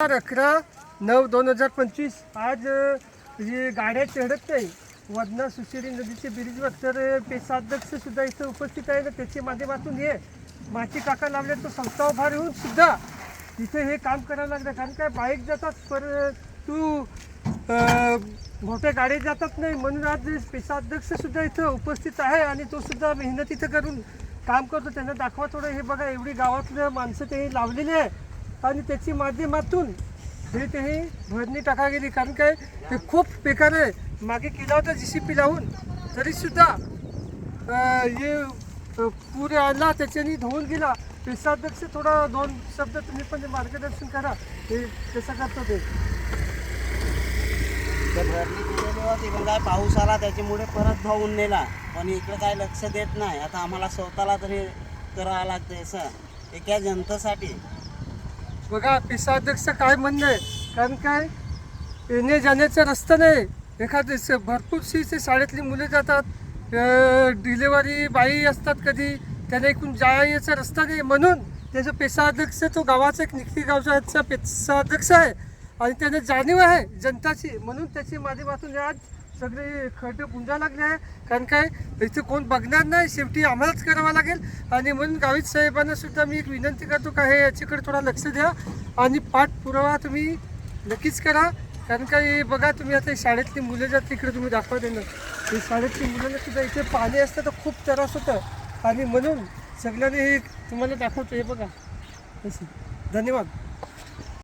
चार अकरा नऊ दोन हजार पंचवीस. आज जी गाड्या चढत नाही वदना सुशिरी नदीचे ब्रिजवर तर पेशाध्यक्ष सुद्धा इथं उपस्थित आहे ना त्याच्या माध्यमातून हे माची काका लावले तो संस्था उभार होऊन सुद्धा इथे हे काम करायला लागलं. कारण काय बाईक जातात पर तू मोठ्या गाड्या जातात नाही. म्हणून आज पेशाध्यक्ष सुद्धा इथं उपस्थित आहे आणि तो सुद्धा मेहनत इथं करून काम करतो. त्यांना दाखवा थोडं. हे बघा एवढी गावातलं माणसं ते लावलेली आहे. आणि त्याची माध्यमातून हे ते भरणी टाका गेली. कारण काय ते खूप बेकार आहे मागे केला होता जी सी पी लावून. तरीसुद्धा हे पूर आला त्याच्यानी धुवून गेला. पेशाध्यक्ष थोडा दोन शब्द तुम्ही पण मार्गदर्शन करा. हे कसं करतो ते? काय पाऊस आला त्याच्यामुळे परत धावून नेला. पण इकडं काय लक्ष देत नाही. आता आम्हाला स्वतःला तरी करावं लागतं असं एका जनतेसाठी. बघा पिसाध्यक्ष काय म्हणणं आहे कारण काय? येणे जाण्याचा रस्ता नाही. एखादे भरपूरशी ते शाळेतली मुलं जातात. डिलेवरी बाई असतात कधी. त्यांना एकूण जायचा रस्ता नाही. म्हणून त्याचा पेशाध्यक्ष तो गावाचा एक निखी गावचा पेशाध्यक्ष आहे. आणि त्याने जाणीव आहे जनताची. म्हणून त्याच्या माध्यमातून आज सगळे खड्डे बुंजा लागले आहे. कारण काय इथे कोण बघणार नाही. शेवटी आम्हालाच करावं लागेल. आणि म्हणून गावित साहेबांना सुद्धा मी एक विनंती करतो का हे याच्याकडे थोडा लक्ष द्या. आणि पाठपुरावा तुम्ही नक्कीच करा. कारण काय बघा तुम्ही आता शाळेतली मुलं जात तिकडे तुम्ही दाखवा देणं. हे शाळेतली मुलांना सुद्धा इथे पाणी असतं तर खूप त्रास होतं. आणि म्हणून सगळ्यांनी हे तुम्हाला दाखवतो. हे बघा. असं धन्यवाद.